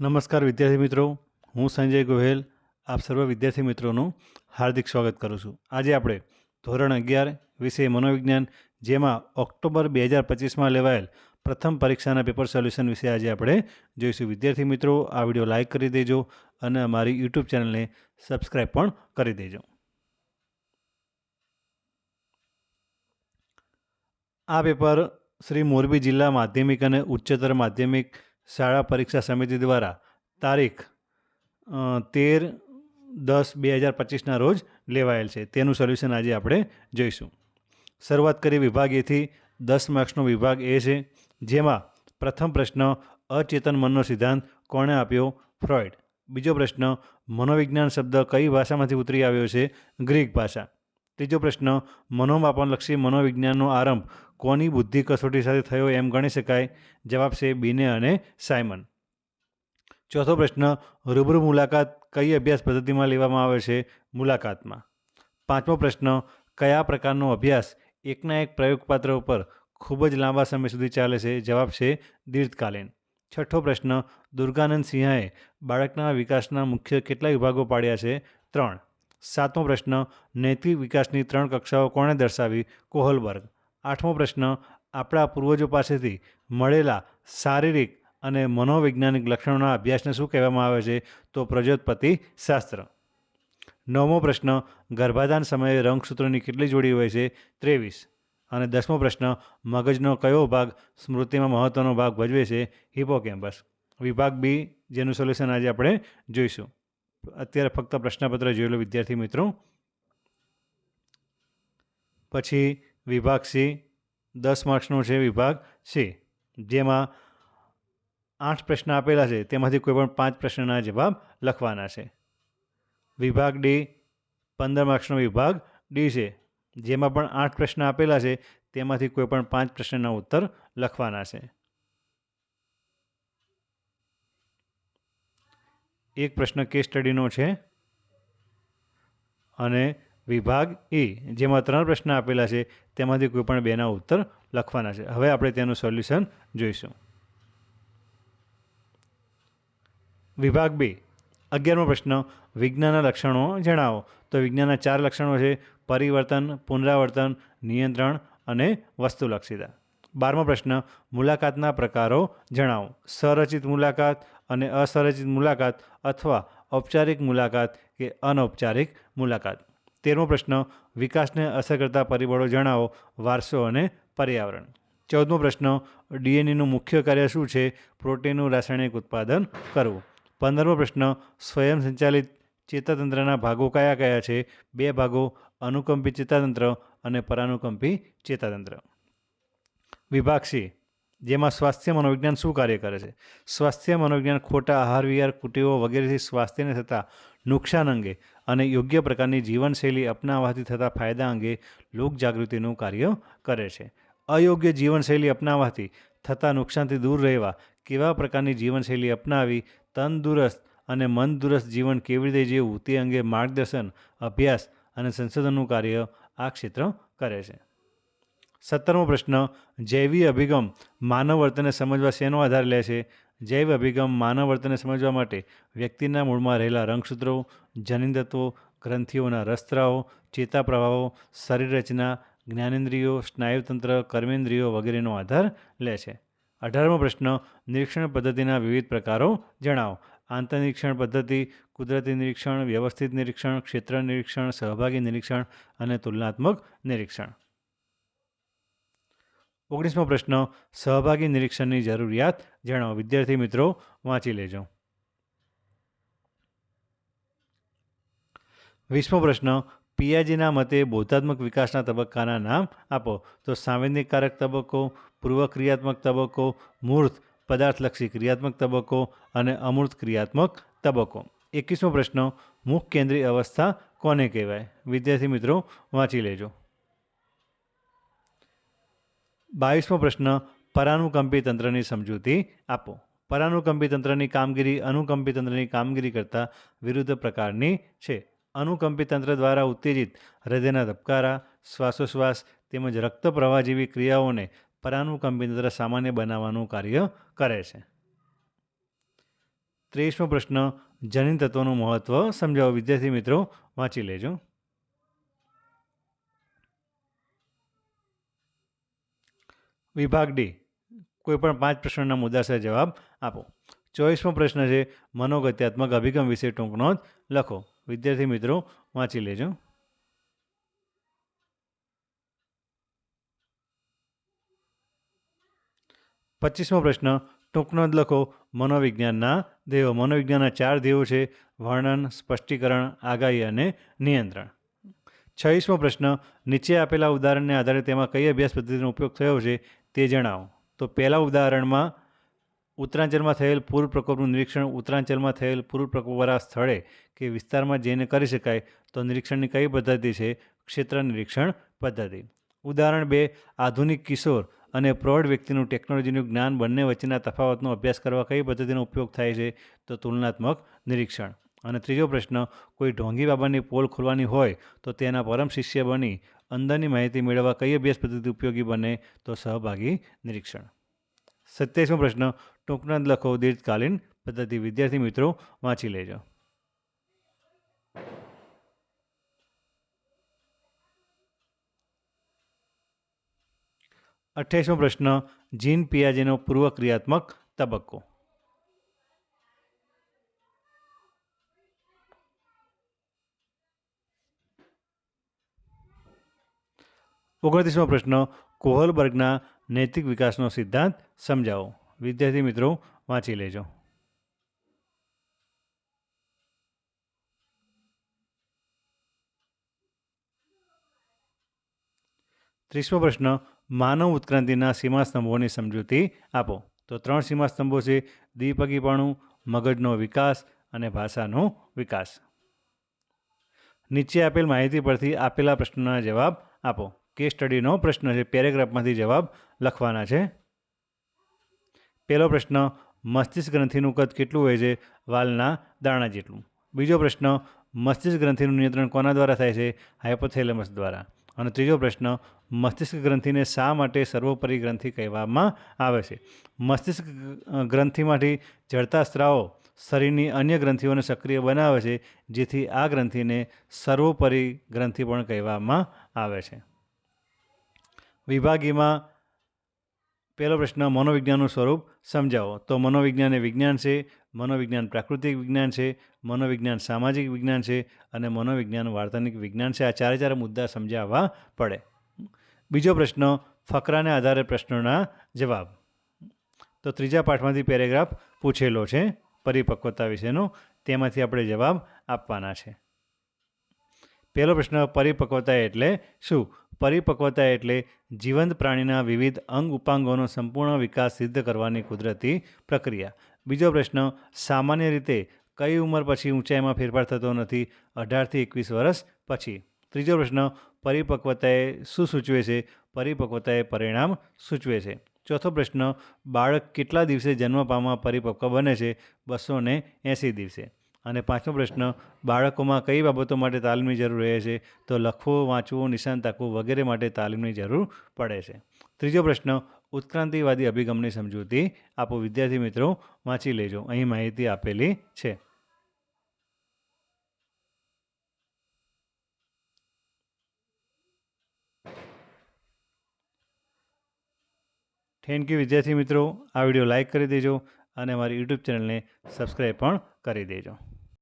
નમસ્કાર વિદ્યાર્થી મિત્રો. હું સંજય ગોહેલ. આપ સર્વ વિદ્યાર્થી મિત્રોનું હાર્દિક સ્વાગત કરું છું. આજે આપણે ધોરણ અગિયાર વિષય મનોવિજ્ઞાન, જેમાં ઓક્ટોબર બે હજાર પચીસમાં લેવાયેલ પ્રથમ પરીક્ષાના પેપર સોલ્યુશન વિશે આજે આપણે જોઈશું. વિદ્યાર્થી મિત્રો, આ વીડિયો લાઇક કરી દેજો અને અમારી યુટ્યુબ ચેનલને સબસ્ક્રાઈબ પણ કરી દેજો. આ પેપર શ્રી મોરબી જિલ્લા માધ્યમિક અને ઉચ્ચતર માધ્યમિક શાળા પરીક્ષા સમિતિ દ્વારા તારીખ તેર દસ બે હજાર પચીસના રોજ લેવાયેલ છે. તેનું સોલ્યુશન આજે આપણે જોઈશું. શરૂઆત કરી વિભાગ એથી દસ માર્ક્સનો વિભાગ એ છે, જેમાં પ્રથમ પ્રશ્ન, અચેતન મનનો સિદ્ધાંત કોણે આપ્યો? ફ્રોઇડ બીજો પ્રશ્ન, મનોવિજ્ઞાન શબ્દ કઈ ભાષામાંથી ઉતરી આવ્યો છે? ગ્રીક ભાષા. ત્રીજો પ્રશ્ન, મનોમાપનલક્ષી મનોવિજ્ઞાનનો આરંભ કોની બુદ્ધિ કસોટી સાથે થયો એમ ગણી શકાય? જવાબ છે બીને અને સાયમન. ચોથો પ્રશ્ન, રૂબરૂ મુલાકાત કઈ અભ્યાસ પદ્ધતિમાં લેવામાં આવે છે? મુલાકાતમાં. પાંચમો પ્રશ્ન, કયા પ્રકારનો અભ્યાસ એકના એક પ્રયોગપાત્ર ઉપર ખૂબ જ લાંબા સમય સુધી ચાલે છે? જવાબ છે દીર્ઘકાલીન. છઠ્ઠો પ્રશ્ન, દુર્ગાનંદ સિંહાએ બાળકના વિકાસના મુખ્ય કેટલા વિભાગો પાડ્યા છે? ત્રણ. સાતમો પ્રશ્ન, નૈતિક વિકાસની ત્રણ કક્ષાઓ કોણે દર્શાવી? કોહલબર્ગ. આઠમો પ્રશ્ન, આપણા પૂર્વજો પાસેથી મળેલા શારીરિક અને મનોવૈજ્ઞાનિક લક્ષણોના અભ્યાસને શું કહેવામાં આવે છે? તો પ્રજોત્પત્તિ શાસ્ત્ર. નવમો પ્રશ્ન, ગર્ભાધાન સમયે રંગસૂત્રોની કેટલી જોડી હોય છે? ત્રેવીસ. અને દસમો પ્રશ્ન, મગજનો કયો ભાગ સ્મૃતિમાં મહત્ત્વનો ભાગ ભજવે છે? હિપોકેમ્પસ વિભાગ બી, જેનું સોલ્યુશન આજે આપણે જોઈશું. અત્યારે ફક્ત પ્રશ્નપત્ર જોઈ વિદ્યાર્થી મિત્રો. પછી વિભાગ સી, દસ માર્ક્સનો છે વિભાગ સી, જેમાં આઠ પ્રશ્ન આપેલા છે. તેમાંથી કોઈ પણ પાંચ પ્રશ્નના જવાબ લખવાના છે. વિભાગ ડી, પંદર માર્ક્સનો વિભાગ ડી છે, જેમાં પણ આઠ પ્રશ્ન આપેલા છે. તેમાંથી કોઈ પણ પાંચ પ્રશ્નના ઉત્તર લખવાના છે. એક પ્રશ્ન કેસ સ્ટડીનો છે. અને વિભાગ એ જેમાં ત્રણ પ્રશ્ન આપેલા છે, તેમાંથી કોઈ પણ બેના ઉત્તર લખવાના છે. હવે આપણે તેનું સોલ્યુશન જોઈશું. વિભાગ બે, અગિયારમો પ્રશ્ન, વિજ્ઞાનના લક્ષણો જણાવો. તો વિજ્ઞાનના ચાર લક્ષણો છે, પરિવર્તન, પુનરાવર્તન, નિયંત્રણ અને વસ્તુલક્ષિતા. બારમો પ્રશ્ન, મુલાકાતના પ્રકારો જણાવો. સંરચિત મુલાકાત અને અસંરચિત મુલાકાત અથવા ઔપચારિક મુલાકાત કે અનૌપચારિક મુલાકાત? તેરમો પ્રશ્ન, વિકાસને અસર કરતા પરિબળો જણાવો, વારસો અને પર્યાવરણ. ચૌદમો પ્રશ્ન, ડીએનએનું મુખ્ય કાર્ય શું છે? પ્રોટીનનું રાસાયણિક ઉત્પાદન કરવું. પંદરમો પ્રશ્ન, સ્વયં સંચાલિત ચેતાતંત્રના ભાગો કયા કયા છે? બે ભાગો, અનુકંપી ચેતાતંત્ર અને પરાનુકંપી ચેતાતંત્ર. વિભાગ સી જેમાં સ્વાસ્થ્ય મનોવિજ્ઞાન શું કાર્ય કરે છે? સ્વાસ્થ્ય મનોવિજ્ઞાન ખોટા આહાર વિહાર કુટીઓ વગેરેથી સ્વાસ્થ્યને થતા નુકસાન અંગે અને યોગ્ય પ્રકારની જીવનશૈલી અપનાવવાથી થતા ફાયદા અંગે લોકજાગૃતિનું કાર્ય કરે છે. અયોગ્ય જીવનશૈલી અપનાવવાથી થતા નુકસાનથી દૂર રહેવા, કેવા પ્રકારની જીવનશૈલી અપનાવી, તંદુરસ્ત અને મનદુરસ્ત જીવન કેવી રીતે જીવવું તે અંગે માર્ગદર્શન, અભ્યાસ અને સંશોધનનું કાર્ય આ ક્ષેત્ર કરે છે. સત્તરમો પ્રશ્ન, જૈવી અભિગમ માનવ વર્તનને સમજવા શેનો આધાર લે છે? જૈવ અભિગમ માનવ વર્તનને સમજવા માટે વ્યક્તિના મૂળમાં રહેલા રંગસૂત્રો જનીન ગ્રંથિઓના રસ્ત્રાઓ ચેતા પ્રવાહો શરીર રચના જ્ઞાનેન્દ્રિયો, સ્નાયુતંત્ર, કર્મેન્દ્રિયો વગેરેનો આધાર લે છે. અઢારમો પ્રશ્ન, નિરીક્ષણ પદ્ધતિના વિવિધ પ્રકારો જણાવો. આંતરનિરીક્ષણ પદ્ધતિ, કુદરતી નિરીક્ષણ, વ્યવસ્થિત નિરીક્ષણ, ક્ષેત્ર નિરીક્ષણ, સહભાગી નિરીક્ષણ અને તુલનાત્મક નિરીક્ષણ. ઓગણીસમો પ્રશ્ન, સહભાગી નિરીક્ષણની જરૂરિયાત જણાવો. વિદ્યાર્થી મિત્રો, વાંચી લેજો. વીસમો પ્રશ્ન, પિયાજીના મતે બોધાત્મક વિકાસના તબક્કાના નામ આપો. તો સાંવેદિકકારક તબક્કો, પૂર્વક્રિયાત્મક તબક્કો, મૂર્ત પદાર્થલક્ષી ક્રિયાત્મક તબક્કો અને અમૂર્ત ક્રિયાત્મક તબક્કો. એકવીસમો પ્રશ્ન, મુખ કેન્દ્રીય અવસ્થા કોને કહેવાય? વિદ્યાર્થી મિત્રો, વાંચી લેજો. બાવીસમો પ્રશ્ન, પરાનુકંપી તંત્રની સમજૂતી આપો. પરાનુકંપી તંત્રની કામગીરી અનુકંપી તંત્રની કામગીરી કરતાં વિરુદ્ધ પ્રકારની છે. અનુકંપી તંત્ર દ્વારા ઉત્તેજિત હૃદયના ધબકારા, શ્વાસોશ્વાસ તેમજ રક્ત પ્રવાહ જેવી ક્રિયાઓને પરાનુકંપી તંત્ર સામાન્ય બનાવવાનું કાર્ય કરે છે. ત્રેવીસમો પ્રશ્ન, જનીન તત્વનું મહત્ત્વ સમજાવો. વિદ્યાર્થી મિત્રો, વાંચી લેજો. વિભાગ ડી. કોઈ પણ પાંચ પ્રશ્નના મુદ્દાસર જવાબ આપો. ચોવીસમો પ્રશ્ન છે, મનોગત્યાત્મક અભિગમ વિશે ટૂંક નોંધ લખો. વિદ્યાર્થી મિત્રો, વાંચી લેજો. પચીસમો પ્રશ્ન, ટૂંક નોંધ લખો. મનોવિજ્ઞાનના ધ્યેયો. મનોવિજ્ઞાનના ચાર ધ્યેયો છે, વર્ણન, સ્પષ્ટીકરણ, આગાહી અને નિયંત્રણ. છવ્વીસમો પ્રશ્ન, નીચે આપેલા ઉદાહરણને આધારે તેમાં કઈ અભ્યાસ પદ્ધતિનો ઉપયોગ થયો છે? તે જણાવો. તો પહેલા ઉદાહરણમાં ઉત્તરાંચલમાં થયેલ પૂર પ્રકોપનું નિરીક્ષણ ઉત્તરાંચલમાં થયેલ પૂર પ્રકોપવાળા સ્થળે કે વિસ્તારમાં જઈને કરી શકાય તો નિરીક્ષણની કઈ પદ્ધતિ છે? ક્ષેત્ર નિરીક્ષણ પદ્ધતિ. ઉદાહરણ બે, આધુનિક કિશોર અને પ્રૌઢ વ્યક્તિનું ટેકનોલોજીનું જ્ઞાન બંને વચ્ચેના તફાવતનો અભ્યાસ કરવા કઈ પદ્ધતિનો ઉપયોગ થાય છે? તો તુલનાત્મક નિરીક્ષણ. અને ત્રીજો પ્રશ્ન, કોઈ ઢોંગી બાબાની પોલ ખોલવાની હોય તો તેના પરમ શિષ્ય બની, અંદરની માહિતી મેળવવા કઈ અભ્યાસ પદ્ધતિ ઉપયોગી બને તો સહભાગી નિરીક્ષણ. સત્યાવીસમો પ્રશ્ન, ટૂંકના લખો દીર્ઘકાલીન પદ્ધતિ. વિદ્યાર્થી મિત્રો, વાંચી લેજો. અઠ્યાવીસમો પ્રશ્ન, જીન પિયાજેનો પૂર્વ ક્રિયાત્મક તબક્કો. ઓગણત્રીસમો પ્રશ્ન, કોહલબર્ગના નૈતિક વિકાસનો સિદ્ધાંત સમજાવો. વિદ્યાર્થી મિત્રો, વાંચી લેજો. ત્રીસમો પ્રશ્ન, માનવ ઉત્ક્રાંતિના સીમાસ્તંભોની સમજૂતી આપો. તો ત્રણ સીમાસ્તંભો છે, દ્વિપગીપણું, મગજનો વિકાસ અને ભાષાનો વિકાસ. નીચે આપેલ માહિતી પરથી આપેલા પ્રશ્નોના જવાબ આપો. કેસ સ્ટડીનો પ્રશ્ન છે. પેરેગ્રાફમાંથી જવાબ લખવાના છે. પહેલો પ્રશ્ન, મસ્તિષ્ક ગ્રંથિનું કદ કેટલું હોય છે? વાલના દાણા જેટલું. બીજો પ્રશ્ન, મસ્તિષ્ક ગ્રંથિનું નિયંત્રણ કોના દ્વારા થાય છે? હાઇપોથેલેમસ દ્વારા. અને ત્રીજો પ્રશ્ન, મસ્તિષ્ક ગ્રંથિને શા માટે સર્વોપરી ગ્રંથિ કહેવામાં આવે છે? મસ્તિષ્ક ગ્રંથિમાંથી જળતા સ્ત્રાવો શરીરની અન્ય ગ્રંથિઓને સક્રિય બનાવે છે, જેથી આ ગ્રંથિને સર્વોપરી ગ્રંથિ પણ કહેવામાં આવે છે. વિભાગીમાં પહેલો પ્રશ્ન મનોવિજ્ઞાનનું સ્વરૂપ સમજાવો. તો મનોવિજ્ઞાન એ વિજ્ઞાન છે, મનોવિજ્ઞાન પ્રાકૃતિક વિજ્ઞાન છે, મનોવિજ્ઞાન સામાજિક વિજ્ઞાન છે અને મનોવિજ્ઞાન વાર્તાનિક વિજ્ઞાન છે. આ ચારે ચારે મુદ્દા સમજાવવા પડે. બીજો પ્રશ્ન, ફકરાને આધારે પ્રશ્નોના જવાબ. તો ત્રીજા પાઠમાંથી પેરેગ્રાફ પૂછેલો છે, પરિપક્વતા વિશેનો. તેમાંથી આપણે જવાબ આપવાના છે. પહેલો પ્રશ્ન, પરિપક્વતા એટલે શું? પરિપક્વતા એટલે જીવંત પ્રાણીના વિવિધ અંગ ઉપાંગોનો સંપૂર્ણ વિકાસ સિદ્ધ કરવાની કુદરતી પ્રક્રિયા. બીજો પ્રશ્ન, સામાન્ય રીતે કઈ ઉંમર પછી ઊંચાઈમાં ફેરફાર થતો નથી? અઢારથી એકવીસ વર્ષ પછી. ત્રીજો પ્રશ્ન, પરિપક્વતાએ શું સૂચવે છે? પરિપક્વતાએ પરિણામ સૂચવે છે. ચોથો પ્રશ્ન, બાળક કેટલા દિવસે જન્મ પામવા પરિપક્વ બને છે? બસો ને એંસી દિવસે. અને પાંચમો પ્રશ્ન, બાળકોમાં કઈ બાબતો માટે તાલીમની જરૂર રહે છે? તો લખવું, વાંચવું, નિશાન તાકવું વગેરે માટે તાલીમની જરૂર પડે છે. ત્રીજો પ્રશ્ન, ઉત્ક્રાંતિવાદી અભિગમની સમજૂતી આપો વિદ્યાર્થી મિત્રો, વાંચી લેજો. અહીં માહિતી આપેલી છે. થેન્ક યુ વિદ્યાર્થી મિત્રો. આ વીડિયો લાઇક કરી દેજો અને મારી યુટ્યુબ ચેનલને સબસ્ક્રાઈબ પણ કરી દેજો.